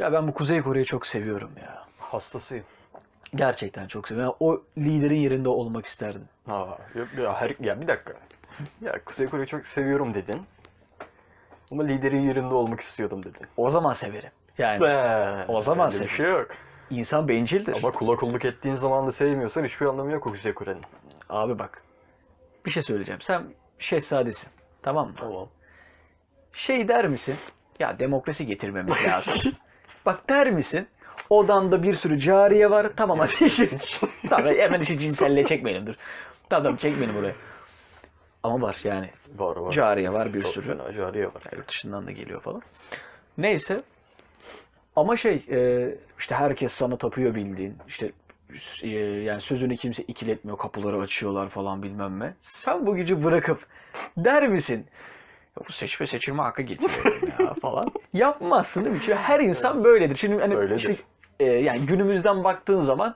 Ya ben bu Kuzey Kore'yi çok seviyorum ya. Hastasıyım. Gerçekten çok seviyorum. Yani o liderin yerinde olmak isterdim. Ha, ya, ya, her, ya bir dakika. Ya Kuzey Kore'yi çok seviyorum dedin. Ama liderin yerinde olmak istiyordum dedin. O zaman severim. Yani Be, O zaman öyle bir sev- şey yok. insan bencildir. Ama kula kulluk ettiğin zaman da sevmiyorsan hiçbir anlamı yok o Kuzey Kore'nin. Abi bak. Bir şey söyleyeceğim. Sen şehzadesin. Tamam mı? Tamam. Şey der misin? Ya demokrasi getirmemiz lazım. Bak der misin? Odanda bir sürü cariye var. Tamam hadi işi. tamam hemen işi cinselliğe çekmeyelim dur. Tamam tamam çekmeyelim buraya. Ama var yani. Var var. Cariye var bir Çok sürü. fena cariye var. Yani yurt dışından da geliyor falan. Neyse. Ama şey e, işte herkes sana tapıyor bildiğin. İşte e, yani sözünü kimse ikiletmiyor. Kapıları açıyorlar falan bilmem ne. Sen bu gücü bırakıp der misin? Bu seçme seçilme hakkı getiriyor ya falan. Yapmazsın değil mi? Çünkü her insan böyledir. Şimdi hani Öyledir. işte, e, yani günümüzden baktığın zaman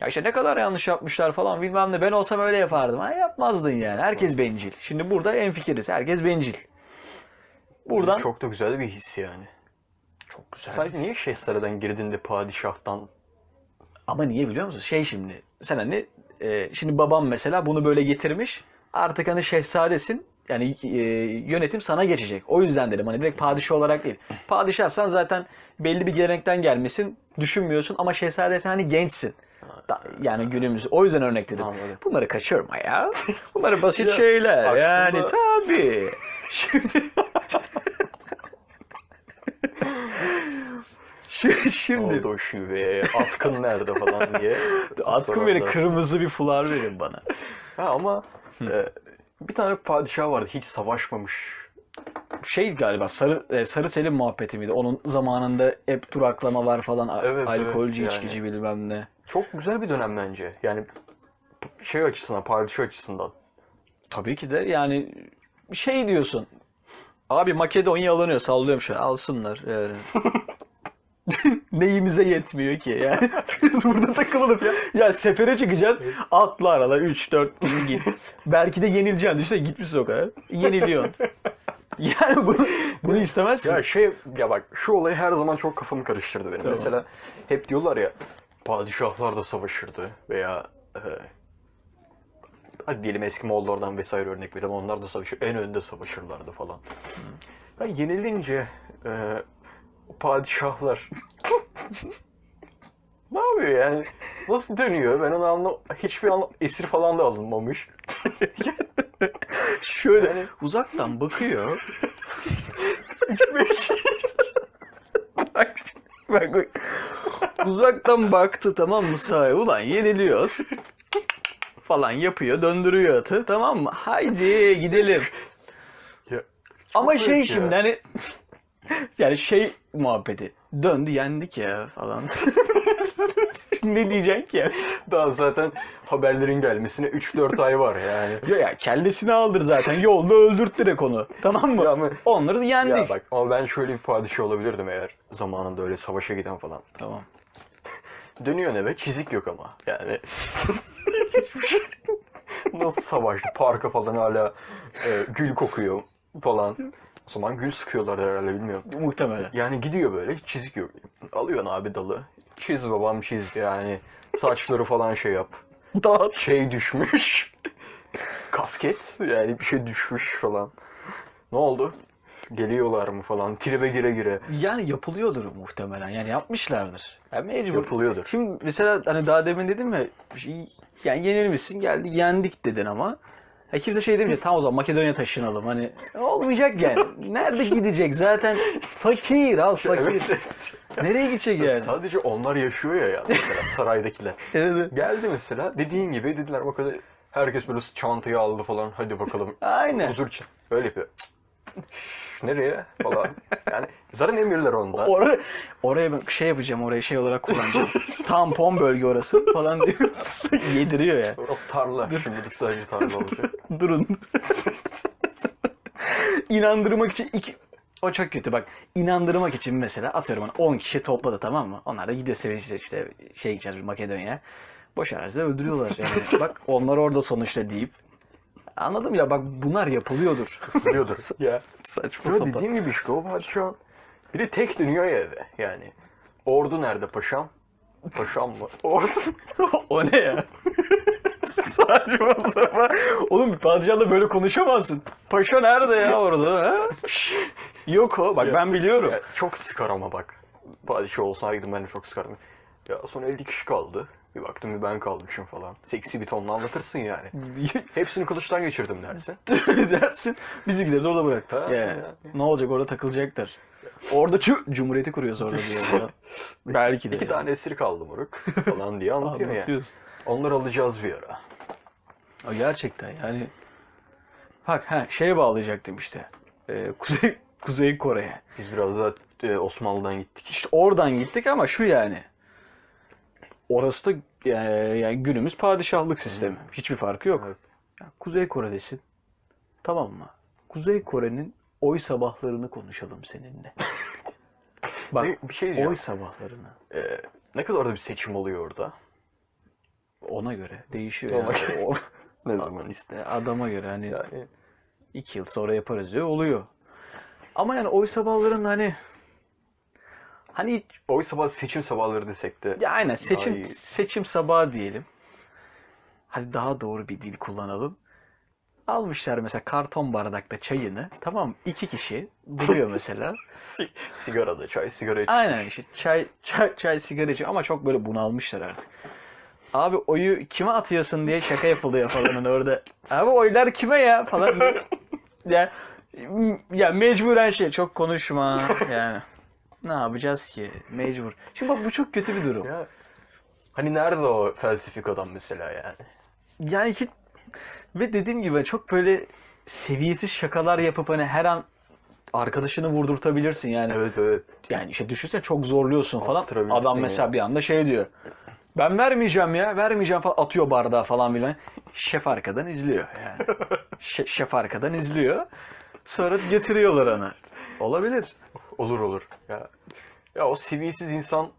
ya işte ne kadar yanlış yapmışlar falan bilmem ne. Ben olsam öyle yapardım. Ha, yapmazdın yani. Herkes bencil. Şimdi burada en fikiriz. Herkes bencil. Buradan çok, Çok da güzel bir his yani. güzel. Sen niye şehzadeden girdin de padişahtan Ama niye biliyor musun? Şey şimdi sen hani e, şimdi babam mesela bunu böyle getirmiş. Artık hani şehzadesin. Yani e, yönetim sana geçecek. O yüzden dedim hani direkt padişah olarak değil. Padişahsan zaten belli bir gelenekten gelmişsin. Düşünmüyorsun ama şehzadesen hani gençsin. Da- Yani günümüz. O yüzden örnek dedim. Anladım. Bunları kaçırma ya. Bunlar basit Ya, şeyler. aslında- Yani tabii. Şimdi Şimdi, şimdi oldu o atkın nerede falan diye. atkın verin kırmızı bir fular verin bana. Ha, ama e, bir tane padişah vardı hiç savaşmamış. Şey galiba Sarı e, Sarı Selim muhabbeti miydi? Onun zamanında hep duraklama var falan. Evet, alkolcü, evet, içkici yani. bilmem ne. Çok güzel bir dönem bence. Yani şey açısından, padişah açısından. Tabii ki de yani şey diyorsun. Abi Makedonya alınıyor sallıyorum şu an. Alsınlar yani. Neyimize yetmiyor ki yani. Biz burada takılalım ya. Ya sefere çıkacağız. Atla arala 3-4 gün git. Belki de yenileceksin. Düşünsene gitmişsin o kadar. Yeniliyorsun. Yani bunu, bunu istemezsin. Ya şey ya bak şu olay her zaman çok kafamı karıştırdı benim. Tamam. Mesela hep diyorlar ya padişahlar da savaşırdı veya e, hadi diyelim eski Moğollardan vesaire örnek verelim onlar da savaşır en önde savaşırlardı falan. Ben yenilince e, padişahlar ne yapıyor yani? Nasıl dönüyor? Ben onu anlam hiçbir anlam esir falan da alınmamış. Şöyle Yani- uzaktan bakıyor. bak, bak, bak. Uzaktan baktı tamam mı sahaya? Ulan yeniliyoruz. Falan yapıyor, döndürüyor atı tamam mı? Haydi gidelim. Ya, Ama şey ya. şimdi hani yani şey muhabbeti. Döndü yendik ya falan. ne diyeceksin ki ya? Daha zaten haberlerin gelmesine 3-4 ay var yani. Ya, ya kellesini aldır zaten. Yolda öldürt direkt onu. Tamam mı? Ya ama- Onları yendik. Ya bak ama ben şöyle bir padişah olabilirdim eğer zamanında öyle savaşa giden falan. Tamam. Dönüyor eve çizik yok ama yani. Şey. Nasıl savaştı? Parka falan hala e, gül kokuyor falan. O zaman gül sıkıyorlar herhalde bilmiyorum. Muhtemelen. Yani gidiyor böyle çizik yok. Alıyorsun abi dalı. Çiz babam çiz yani. Saçları falan şey yap. Dağıt. Şey düşmüş. Kasket yani bir şey düşmüş falan. Ne oldu? Geliyorlar mı falan. Tribe gire gire. Yani yapılıyordur muhtemelen. Yani yapmışlardır. Yani mecbur. Yapılıyordur. Şimdi mesela hani daha demin dedim ya yani yenilmişsin geldi yendik dedin ama. Ya kimse şey demeyecek tamam o zaman Makedonya taşınalım hani olmayacak yani. Nerede gidecek zaten fakir al fakir. Evet, evet. Nereye gidecek yani? Sadece onlar yaşıyor ya ya mesela saraydakiler. Evet, evet. Geldi mesela dediğin gibi dediler bakalım herkes böyle çantayı aldı falan hadi bakalım. Aynen. Huzur için. Öyle yapıyor. Nereye falan. Yani zaten emirler onda. Oraya, oraya ben şey yapacağım orayı şey olarak kullanacağım. Tampon bölge orası falan diyor. Yediriyor ya. Orası tarla. Şimdilik sadece tarla olacak. Durun. İnandırmak için iki... O çok kötü bak. İnandırmak için mesela atıyorum hani 10 kişi topladı tamam mı? Onlar da gidiyor sevinçle işte şey gideceğiz Makedonya'ya. Boş arazide öldürüyorlar yani. bak onlar orada sonuçta deyip. Anladım ya bak bunlar yapılıyordur. Biliyordur. ya. Saçma Ya sapan. dediğim gibi işte o padişah bir de tek dönüyor ya eve yani. Ordu nerede paşam? Paşam mı? Ordu. o ne ya? Saçma sapan. Oğlum padişahla böyle konuşamazsın. Paşa nerede ya orada? Ha? Yok o. Bak Ya- ben biliyorum. Ya, çok sıkar ama bak. Padişah olsaydım ben de çok sıkardım. Ya son 50 kişi kaldı. Bir baktım bir ben kalmışım falan. Seksi bir tonla anlatırsın yani. Hepsini kılıçtan geçirdim dersin. dersin. Bizimkileri de orada bıraktı. Ha, Yani, ya. Ne olacak orada takılacaklar. Orada şu cumhuriyeti kuruyoruz orada diyor. Belki de. İki tane esir kaldı moruk falan diye anlatıyor ya. Onları alacağız bir ara. O gerçekten yani. Bak ha şeye bağlayacaktım işte. Ee, Kuzey Kuzey Kore'ye. Biz biraz da e, Osmanlı'dan gittik. İşte oradan gittik ama şu yani. Orası da e, yani günümüz padişahlık sistemi. Hiçbir farkı yok. Evet. Ya Kuzey Kore'desin. Tamam mı? Kuzey Kore'nin oy sabahlarını konuşalım seninle. Bak Ne- bir şey diyeceğim. oy sabahlarını. Ee, ne kadar da bir seçim oluyor orada? Ona göre değişiyor. Ona yani. O- Ne zaman iste. Adama göre hani Yani iki yıl sonra yaparız diyor oluyor. Ama yani oy sabahlarının hani hani oy sabah seçim sabahları desek de ya aynen seçim seçim sabahı diyelim. Hadi daha doğru bir dil kullanalım. Almışlar mesela karton bardakta çayını. Tamam iki kişi duruyor mesela. si- sigara da çay sigara iç. Aynen işte çay çay çay sigara içiyor ama çok böyle bunalmışlar artık. Abi oyu kime atıyorsun diye şaka yapılıyor falan hani orada. Abi oylar kime ya falan. ya ya mecburen şey çok konuşma yani. Ne yapacağız ki? Mecbur. Şimdi bak bu çok kötü bir durum. Ya, hani nerede o felsefik adam mesela yani? Yani hiç ve dediğim gibi çok böyle seviyesiz şakalar yapıp hani her an arkadaşını vurdurtabilirsin yani. Evet evet. Yani işte düşünsene çok zorluyorsun falan. Adam ya. mesela bir anda şey diyor. Ben vermeyeceğim ya, vermeyeceğim falan atıyor bardağı falan bilmem. Şef arkadan izliyor yani. Şe- şef arkadan izliyor. Sonra getiriyorlar onu. Olabilir. Olur olur. Ya, ya o seviyesiz insan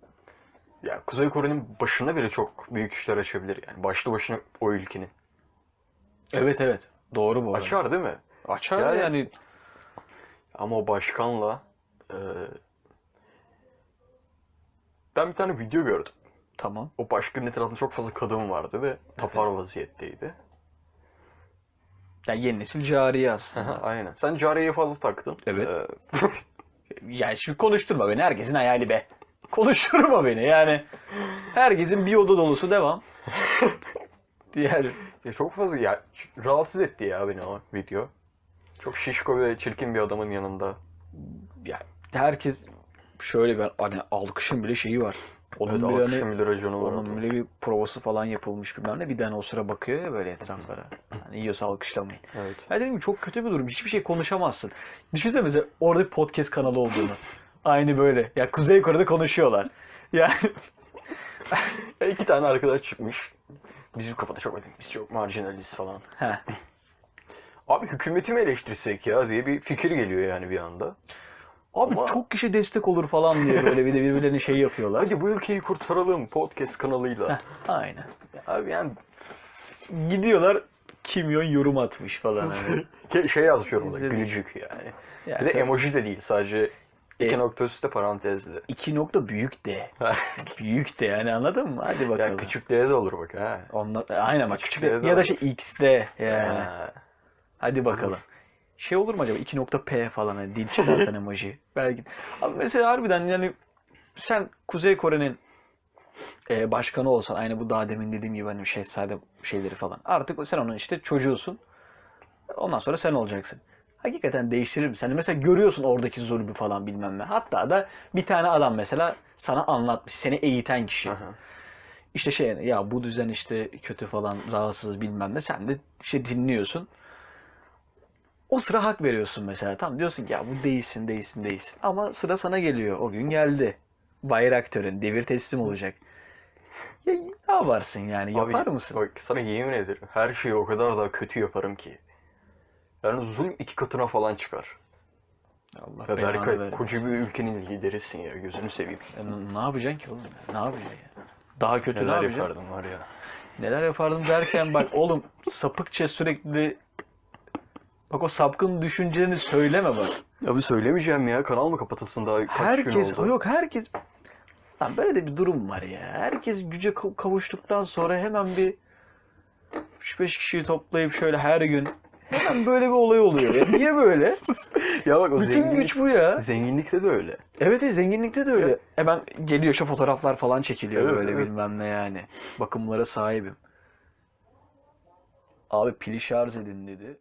ya Kuzey Kore'nin başına bile çok büyük işler açabilir yani. Başlı başına o ülkenin. Evet evet. Doğru bu arada. Açar değil mi? Açar Yani- yani. Ama o başkanla e, ben bir tane video gördüm. Tamam. O başkanın etrafında çok fazla kadın vardı ve tapar vaziyetteydi. Yani yeni nesil cariye aslında. Aynen. Sen Cariye'yi fazla taktın. Evet. Ee, yani şimdi konuşturma beni. Herkesin hayali be. Konuşturma beni yani. Herkesin bir oda dolusu devam. Diğer ya çok fazla ya rahatsız etti ya beni o video. Çok şişko ve çirkin bir adamın yanında. ya herkes şöyle bir hani alkışın bile şeyi var. Onun Evet, bile hani, var. onun bile bir provası falan yapılmış bilmem ne. Bir tane o sıra bakıyor ya böyle etraflara. Hani yiyorsa alkışlamayın. Evet. Ya dedim ki çok kötü bir durum. Hiçbir şey konuşamazsın. Düşünsene mesela orada bir podcast kanalı olduğunu. Aynı böyle. Ya Kuzey Kore'de konuşuyorlar. Yani Ya iki tane arkadaş çıkmış. Bizim kafada çok öyle, biz çok marjinaliz falan. Heh. Abi hükümeti mi eleştirsek ya diye bir fikir geliyor yani bir anda. Abi Ama- çok kişi destek olur falan diye böyle bir de birbirlerine şey yapıyorlar. Hadi bu ülkeyi kurtaralım podcast kanalıyla. Aynen. Abi yani Gidiyorlar kimyon yorum atmış falan hani. şey yazmış yorumda İzledim. gülücük yani. Ya Bir de tabii. emoji de değil sadece iki E- nokta üstte parantezli. İki nokta büyük de. büyük de yani anladın mı? Hadi bakalım. ya küçüklere de olur bak ha. Onlar, aynen bak küçük Küçüklere de ya da şey X'de yani. Ha. Hadi bakalım. Şey olur mu acaba 2.P falan hani dil çıkartan emoji. Belki. Abi mesela harbiden yani sen Kuzey Kore'nin e, başkanı olsan aynı bu daha demin dediğim gibi hani şehzade şeyleri falan. Artık sen onun işte çocuğusun. Ondan sonra sen olacaksın. Hakikaten değiştirir mi? Sen de mesela görüyorsun oradaki zulmü falan bilmem ne. Hatta da bir tane adam mesela sana anlatmış. Seni eğiten kişi. Aha. İşte şey ya bu düzen işte kötü falan rahatsız bilmem ne. Sen de işte dinliyorsun. O sıra hak veriyorsun mesela. Tam diyorsun ki ya bu değilsin değilsin değilsin. Ama sıra sana geliyor. O gün geldi. Bayrak töreni. Devir teslim olacak. Ya ne yaparsın yani? Abi, Yapar mısın? Bak sana yemin ederim her şeyi o kadar daha kötü yaparım ki. Yani zulüm iki katına falan çıkar. Allah Ya belanı Berkay koca bir ülkenin liderisin ya gözünü seveyim. Ya ne- ne yapacaksın ki oğlum? Ne yapacaksın ya? Daha kötü ne Neler yapacaksın? yapardım var ya. Neler yapardım derken bak oğlum sapıkça sürekli bak o sapkın düşüncelerini söyleme bak. Abi söylemeyeceğim ya kanal mı kapatılsın daha kaç gün herkes oldu? yok herkes Lan böyle de bir durum var ya. Herkes güce ka- kavuştuktan sonra hemen bir 3-5 kişiyi toplayıp şöyle her gün hemen böyle bir olay oluyor. Ya niye böyle? Ya bak o Bütün zenginlik, güç bu ya. zenginlikte de öyle. Evet evet zenginlikte de öyle. Hemen geliyor şu fotoğraflar falan çekiliyor Evet, böyle evet. bilmem ne yani. Bakımlara sahibim. Abi pili şarj edin dedi.